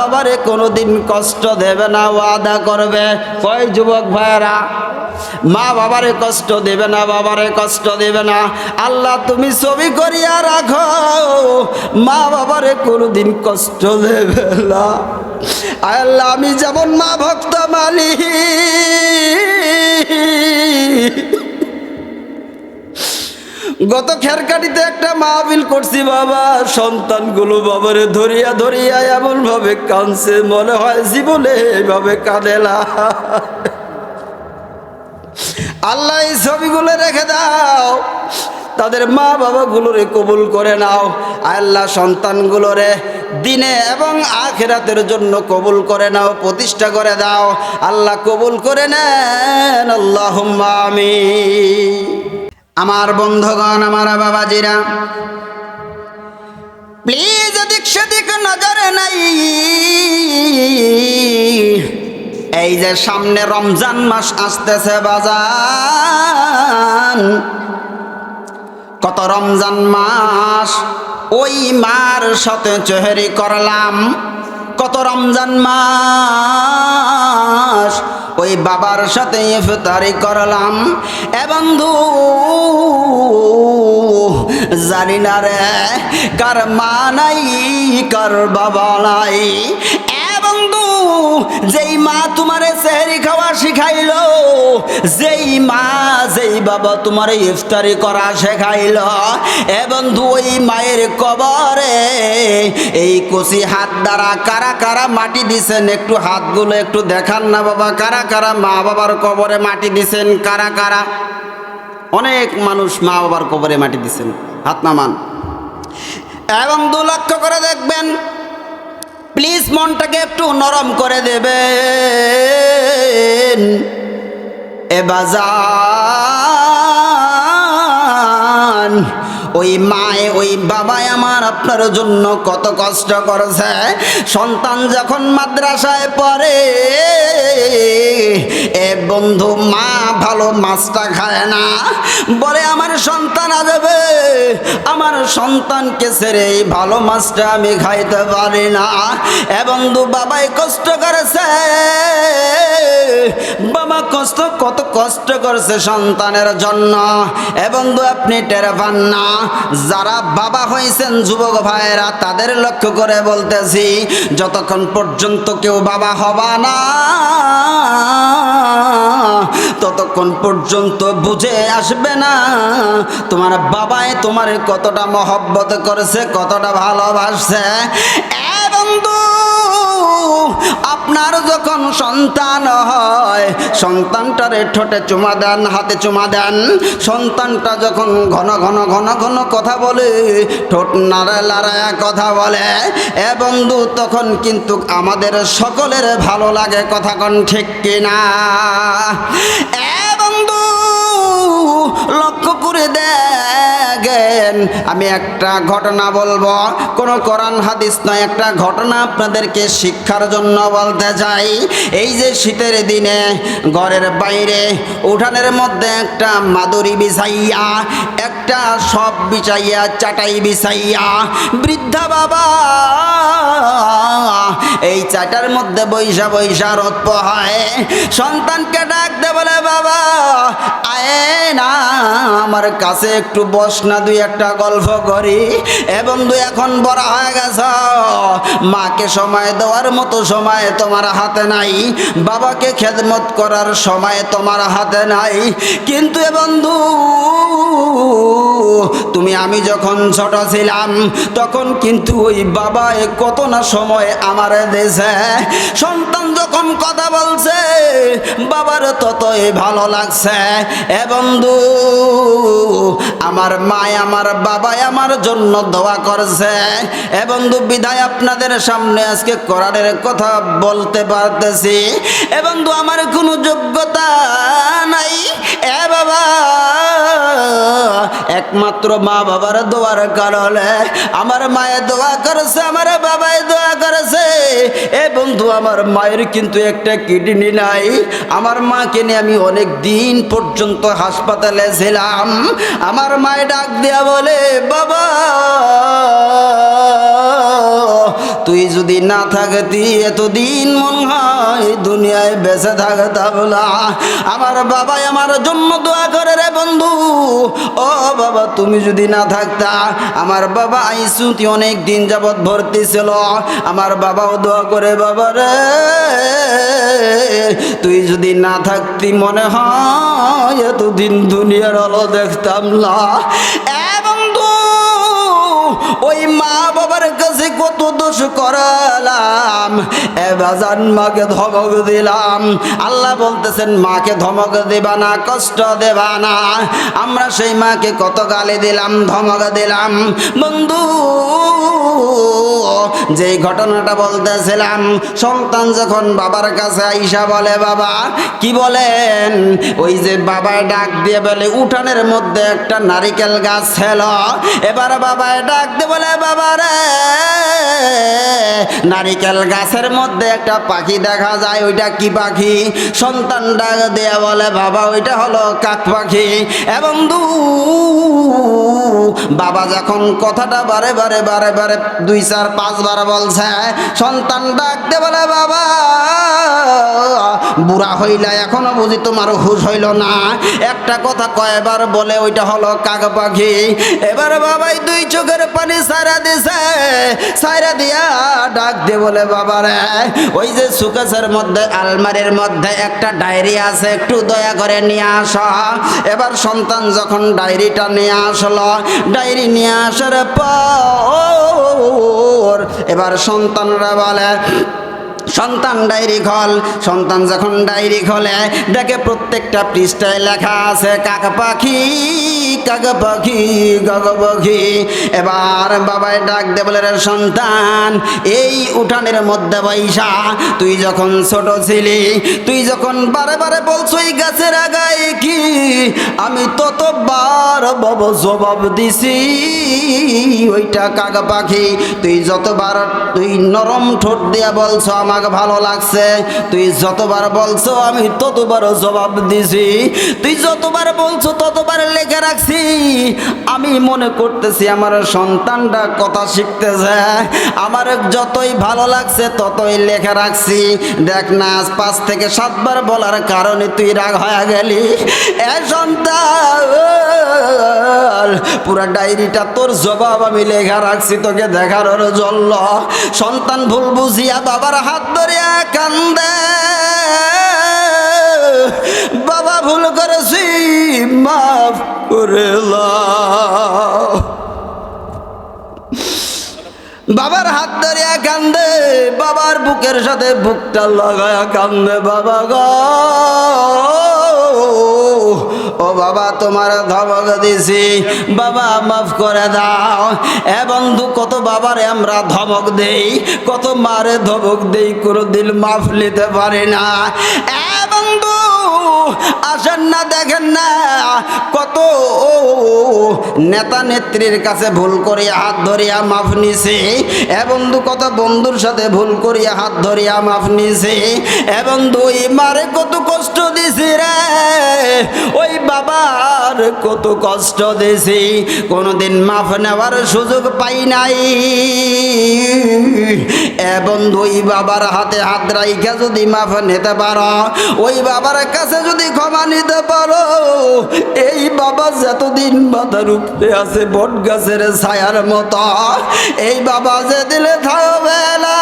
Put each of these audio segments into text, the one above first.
বাবারে কোনোদিন কষ্ট দেবে না, ওয়াদা করবে। কয় যুবক ভাইয়েরা, মা বাবারে কষ্ট দেবে না, বাবারে কষ্ট দেবে না। আল্লাহ তুমি ছবি করিয়া রাখো। মা বাবারে কোনোদিন কষ্ট দেবে না। আল্লাহ, আমি যেমন মা ভক্ত মালি গত খেরকাটিতে একটা মাহবিল করছি বাবা। সন্তানগুলো বাবারে ধরিয়া ধরিয়া এমন ভাবে কাঁদছে, মনে হয় জীবনে এইভাবে কাঁদেলা আল্লাহ এই ছবিগুলো রেখে দাও। তাদের মা বাবাগুলোরে কবুল করে নাও। আল্লাহ সন্তানগুলোরে দিনে এবং আখেরাতের জন্য কবুল করে নাও, প্রতিষ্ঠা করে দাও। আল্লাহ কবুল করে নেন। আল্লাহ আমি আমার বন্ধুগণ, আমার বাবাজিরা। প্লিজ এদিক সেদিক নজরে নাই। এই যে সামনে রমজান মাস আসতেছে বাজান। কত রমজান মাস, ওই মার সাথে চেহারি করলাম। কত রমজান মাস ওই বাবার সাথে ইফতারি করলাম। এ বন্ধু, জানি না রে, কার মা নাই, কার বাবা নাই। যেই মা তোমারে সেহরি খাওয়া শিখাইলো, যেই মা, যেই বাবা তোমার ইফতারি করা শেখাইল, এ বন্ধু ওই মায়ের কবরে এই কচি হাত দ্বারা কারা কারা মাটি দিছেন একটু হাতগুলো একটু দেখান না বাবা, কারা কারা মা বাবার কবরে মাটি দিছেন, কারা কারা? অনেক মানুষ মা বাবার কবরে মাটি দিছেন, হাত নামান। এবং দু লক্ষ করে দেখবেন প্লিজ মনটাকে একটু নরম করে দেবেন। এ বাজান, ওই মায়ে, ওই বাবাই আমার আপনার জন্য কত কষ্ট করেছে। সন্তান যখন মাদ্রাসায় পড়ে, এ বন্ধু মা ভালো মাছটা খায় না। বলে, আমার সন্তান আসবে আমার সন্তানকে ছেড়ে এই ভালো মাছটা আমি খাইতে পারি না। এবং বন্ধু বাবাই কষ্ট করেছে। বাবা কষ্ট, কত কষ্ট করছে সন্তানের জন্য। এ বন্ধু আপনি টের পান না, যারা বাবা হয়েছেন যুবক ভাইয়েরা, তাদের লক্ষ্য করে বলতেছি, যতক্ষণ পর্যন্ত কেউ বাবা হবা না ততক্ষণ পর্যন্ত বুঝে আসবে না। তোমার বাবাই তোমার কতটা মহব্বত করেছে, কতটা ভালোবাসছে। এ বন্ধু আপনার যখন সন্তান হয়, সন্তানটারে ঠোঁটে চুমা দেন, হাতে চুমা দেন, সন্তানটা যখন ঘন ঘন ঘন ঘন কথা বলে, ঠোঁট নাড়ায় লাড়ায় কথা বলে, এ বন্ধু, তখন কিন্তু আমাদের সকলের ভালো লাগে কথা কন ঠিক কিনা? এ বন্ধু, লক্ষ্য করে দেখেন আমি একটা ঘটনা বলব। কোনো কোরআন হাদিস নয়, একটা ঘটনা আপনাদেরকে শিক্ষার জন্য বলতে চাই। এই যে শীতের দিনে ঘরের বাইরে, উঠানের মধ্যে একটা মাদুরি বিছাইয়া, একটা সব বিছাইয়া, চাটাই বিছাইয়া, বৃদ্ধা বাবা চাটার মধ্যে বৈশা বৈশা রোদ হয় সন্তানকে ডাক দে বলে, বাবা, আয়ে না, আমার কাছে একটু বস না, দুই একটা গল্প করি। এবং দুই এখন বড় হয়ে গেছ। মাকে সময় দেওয়ার মতো সময় তোমার হাতে নাই। বাবাকে খেদমত করার সময় তোমার হাতে নাই। কিন্তু এ বন্ধু আমি যখন ছোট ছিলাম, তখন কিন্তু ওই বাবা কত না সময় আমার দেশে সন্তান যখন কথা বলছে, বাবার ততই ভালো লাগছে। এ বন্ধু, আমার মায় আমার বাবাই আমার জন্য দোয়া করছে। এ বন্ধু, বিদায় আপনাদের সামনে আজকে কোরআনের কথা বলতে পারতেছি। এ বন্ধু, আমার কোনো যোগ্যতা একমাত্র মা বাবার দোয়ার কারণে আমার মায়ের দোয়া করেছে আমার বাবাই দোয়া করেছে। এ বন্ধু, আমার মায়ের কিন্তু একটা কিডনি নাই। আমার মাকে নিয়ে আমি অনেক দিন পর্যন্ত হাসপাতালে ছিলাম। আমার মায়ে ডাক দেয়া বলে, বাবা, তুই যদি না থাকতি, এতদিন মন হয় দুনিয়ায় বেঁচে থাকতাম না। আমার বাবাই আমার জন্য দোয়া করে রে বন্ধু। ও বাবা, তুমি যদি না থাকতা, আমার বাবা আইসুতি অনেক দিন যাবৎ ভর্তি ছিল। আমার বাবাও দোয়া করে বাবা রে। তুই যদি না থাকতি মনে হয় এতদিন দুনিয়ার আলো দেখতাম না। ওই মা বাবার কাছে কত দোষ করালাম। এ বাজান মাকে ধমক দিলাম। আল্লাহ বলতেছেন, মাকে ধমক দেবা না, কষ্ট দেবা না। আমরা সেই মাকে কত গালি দিলাম, ধমক দিলাম। বন্ধু, যেই ঘটনাটা বলতেছিলাম, সন্তান যখন বাবার কাছে আইসা বলে, বাবা, কি বলেন? ওই যে বাবায় ডাক দিয়ে বলে, উঠানের মধ্যে একটা নারিকেল গাছ ছিল এবার বাবায় ডাক দিয়ে বলে, বাবা রে, নারিকেল গাছের মধ্যে একটা পাখি দেখা যায়, ওইটা কি পাখি? সন্তান ডাক দিয়ে বলে, বাবা, ওইটা হলো কাক পাখি। এবং দু, বাবা যখন কথাটা বারে বারে বারে বারে দুই, চার, পাঁচবার বলছে, সন্তান ডাকতে বলে, বাবা বুড়া হইলা এখনও বুঝি তোমার হুশ হইল না। একটা কথা কয়বার বলে ওইটা হলো কাক পাখি। এবার বাবাই দুই চোখের পানি সারা দিছে সারা দিয়া ডাক দিয়ে বলে বাবারে। ওই যে সুকেশের মধ্যে, আলমারির মধ্যে একটা ডায়েরি আছে, একটু দয়া করে নিয়ে আস। এবার সন্তান যখন ডায়েরিটা নিয়ে আসলো, ডায়েরি নিয়ে আসার পর এবার সন্তানরা বলে সন্তান ডায়েরি খল। সন্তান যখন ডায়েরি খোলে, দেখে প্রত্যেকটা পৃষ্ঠায় লেখা আছে, কাক পাখি কাক পাখি কাক পাখি। এবার বাবাই ডাক দে বলে, রে সন্তান, এই উঠানের মধ্যে বৈশা, তুই যখন ছোট ছিলি, তুই যখন বারে বারে বলছো এই গাছের আগায় কি? আমি ততবার বাবা জবাব দিছি, ওইটা কাক পাখি? তুই যতবার, তুই নরম ঠোঁট দিয়া বলছো, আমাকে ভালো লাগছে। তুই যতবার বলছো, আমি ততবার জবাব দিছি। তুই যতবার বলছো, ততবার লেখে রাখছি। আমি মনে করতেছি আমার সন্তানটা কথা শিখতেছে। আমার যতই ভালো লাগছে, ততই লেখা রাখছি। দেখ না, আজ পাঁচ থেকে সাতবার বলার কারণে তুই রাগ হয়ে গেলি। এ সন্তান পুরা ডায়েরিটা তোর জবাব আমি লেখা রাখছি তোকে দেখার জল্ল সন্তান ভুল বুঝিয়া বাবার হাত ধরিয়া কান্দে। বাবা ভুল করেছি, মাফ করে বাবার হাত ধরিয়া কান্দে, বাবার বুকের সাথে বুকটা লাগায়া কান্দে, বাবা গো। ও বাবা, তোমার ধমক দিছি। বাবা, মাফ করে দাও। এ বন্ধু, কত বাবারে আমরা ধবক দেই, কত মারে ধমক দেই, কোনোদিন মাফ নিতে পারি না। এ বন্ধু, আসেন না, দেখেন না। নেতা নেত্রীর কাছে ভুল করিয়া হাত ধরিয়া মাফ নিছে এ বন্ধু কত বন্ধুর সাথে ভুল করিয়া হাত ধরিয়া মাফ নিছে এ বন্ধু মারে কত কষ্ট দিছি রে। ওই বাবার কত কষ্ট দিছি, কোনোদিন মাফ নেওয়ার সুযোগ পাই নাই। এ বন্ধু ওই বাবার হাতে হাত রাইখা যদি মাফ নিতে পারো, ওই বাবার কাছে যদি ক্ষমা নিতে পারো, এই বাবা যতদিন মাথার উপরে আছে বট গাছের ছায়ার মতো। এই বাবা যে দিলে থাকবে না।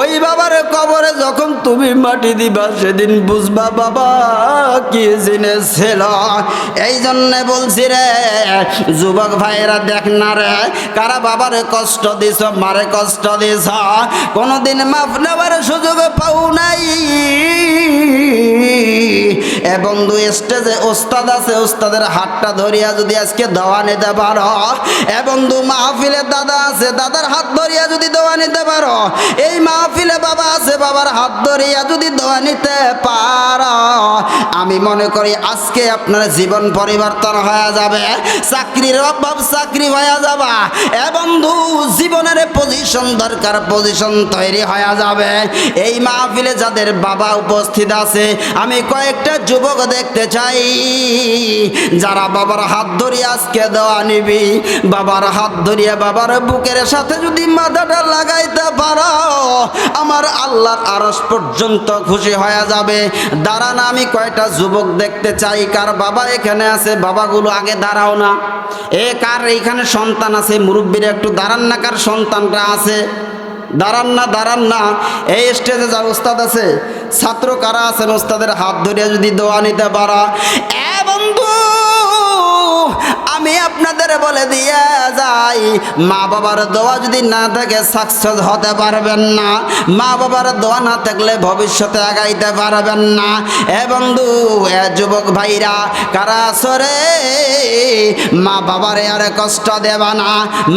ওই বাবার কবরে যখন তুমি মাটি দিবা, সেদিন বুঝবা বাবা কি জিনিস ছিল। এই জন্যে বলছি রে, যুবক ভাইয়েরা দেখ না রে, কারা বাবারে কষ্ট দিছ, মারে কষ্ট দিছ, কোনোদিন মাফ নেবার সুযোগ পাও নাই। এ বন্ধু স্টেজে ওস্তাদ আছে, ওস্তাদের হাতটা ধরিয়া যদি আজকে দেওয়া নিতে পারো এ বন্ধু মাহফিলে দাদা আছে, দাদার হাত ধরিয়া যদি দেওয়া নিতে পারো, এই মা মাহফিলে বাবা আছে, বাবার হাত ধরিয়া যদি দোয়া নিতে পারো। আমি মনে করি আজকে আপনার জীবন পরিবর্তন হয়ে যাবে, চাকরির অভাব চাকরি হয়ে যাবা, এ বন্ধু, জীবনের পজিশন দরকার পজিশন তৈরি হয়ে যাবে। এই মাহফিলে যাদের বাবা উপস্থিত আছে, আমি কয়েকটা যুবক দেখতে চাই, যারা বাবার হাত ধরিয়ে আজকে দেওয়া নিবি, বাবার হাত ধরিয়ে বাবার বুকের সাথে যদি মাথাটা লাগাইতে পারো আল্লাহর আরস পর্যন্ত খুশি হয়ে যাবে। দাঁড়ান, আমি কয়টা যুবক দেখতে চাই? কার বাবা এখানে আছে? বাবাগুলো আগে দাঁড়াও না। এ কার এইখানে সন্তান আছে? মুরব্বীর একটু দাঁড়ান না, কার সন্তানরা আছে? দাঁড়ান না দাঁড়ান না। এই স্টেজে যা উস্তাদ আছে। ছাত্র কারা আছেন? ওস্তাদের হাত ধরে যদি দোয়া নিতে পারা। এ বন্ধু আমি আপনাদের বলে দিয়ে যাই, মা বাবার দোয়া যদি না থাকে সাকসেস হতে পারবেন না। মা বাবার দোয়া না থাকলে ভবিষ্যতে আগাইতে পারবেন না। এ বন্ধু, এ যুবক ভাইরা, কারা সরে মা বাবারে আর কষ্ট দেবে না।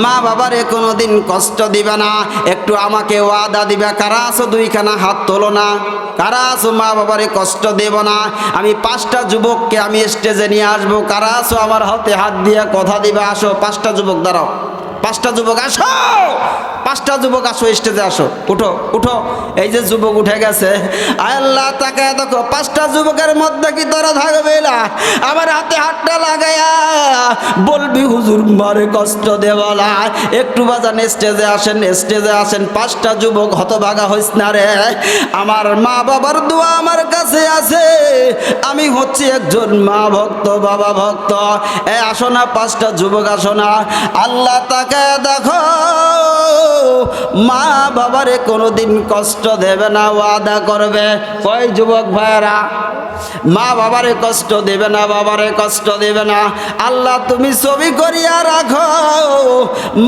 মা বাবারে কোনোদিন কষ্ট দিবে না। একটু আমাকে ওয়াদা দিবে, কারা আছো দুইখানা হাত তোলো না। কারা আছো মা বাবারে কষ্ট দেব না। আমি পাঁচটা যুবককে আমি স্টেজে নিয়ে আসব। কারা আছো আমার হাতে হাত দিয়ে কথা দিবে আসো পাঁচটা যুবক দাঁড়াও। পাঁচটা যুবক আসো! পাঁচটা যুবক আসো স্টেজে আসো। উঠো উঠো। এই যে যুবক উঠে গেছে। আল্লাহ, তাকে দেখো, পাঁচটা যুবকের মধ্যে কি তোরা থাকবে না? আমার হাতে হাতটা লাগাইয়া বলবি, হুজুর, মারে কষ্ট দেওয়ালা। একটু বাজান স্টেজে আসেন স্টেজে আসেন। পাঁচটা যুবক হতভাগা হইস না রে। আমার মা বাবার দোয়া আমার কাছে আছে। আমি হচ্ছি একজন মা ভক্ত, বাবা ভক্ত। এ আসো না, পাঁচটা যুবক আসো না। আল্লাহ তাকে দেখো। মা বাবারে কোনোদিন কষ্ট দেবে না, ওয়াদা করবে। কয় যুবক ভাইয়েরা, মা বাবারে কষ্ট দেবে না, বাবারে কষ্ট দেবে না। আল্লাহ, তুমি ছবি করিয়া রাখো।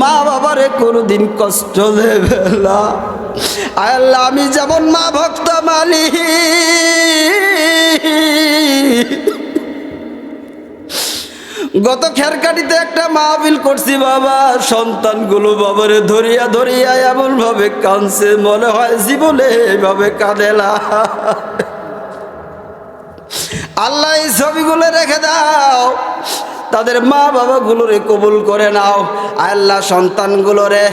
মা বাবারে কোনোদিন কষ্ট দেবে না। আল্লাহ, আমি যেমন মা ভক্ত মালি গত খেরকাটিতে একটা মাহফিল করছি বাবা। সন্তানগুলো বাবারে ধরিয়া ধরিয়া এমন ভাবে কাঁদছে, মনে হয় জীবনে এভাবে কাঁদেলা আল্লাহ এই ছবিগুলো রেখে দাও। তাদের মা বাবাগুলোরে কবুল করে নাও। আল্লাহ সন্তানগুলোরে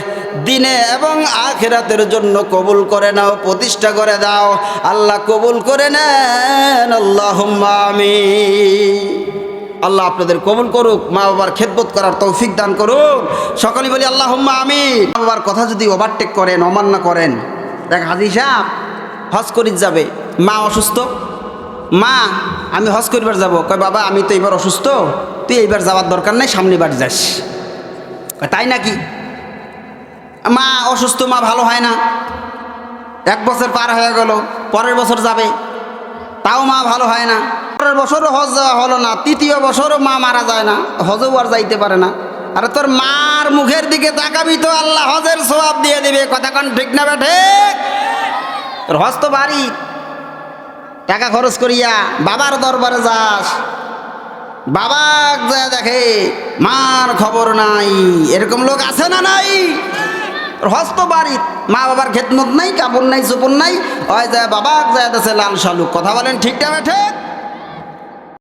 দিনে এবং আখেরাতের জন্য কবুল করে নাও, প্রতিষ্ঠা করে দাও। আল্লাহ কবুল করে নেন। আল্লাহ আমি আল্লাহ আপনাদের কবুল করুক, মা বাবার খেদবোধ করার তৌফিক দান করুক সকলে বলি আল্লাহ আমি মা বাবার কথা যদি ওভারটেক করেন, অমান্য করেন, দেখ হাজি সাহেব, হজ করিত যাবে। মা অসুস্থ? মা, আমি হজ করিবার যাব। কয়, বাবা, আমি তো এবার অসুস্থ। তুই এইবার যাওয়ার দরকার নাই, সামনে বার যাস। তাই নাকি? মা অসুস্থ, মা ভালো হয় না। এক বছর পার হয়ে গেল, পরের বছর যাবে। তাও মা ভালো হয় না। পরের বছরও হজ যাওয়া হলো না, তৃতীয় বছরও মা মারা যায় না, হজও আর যাইতে পারে না। আরে তোর মার মুখের দিকে তাকাবি তো আল্লাহ হজের সবাব দিয়ে দিবে, কথা কন ঠিক না বেঠে তোর হজ তো বাড়ি। টাকা খরচ করিয়া বাবার দরবারে যাস। বাবা যা দেখে, মার খবর নাই। এরকম লোক আছে না নাই? হস্ত বাড়ির মা বাবার খেতমত নাই, কাপড় নাই, চোপড় নাই। হয় যায় বাবা যায় দেশে লাল শালুক। কথা বলেন ঠিকটা বেঠে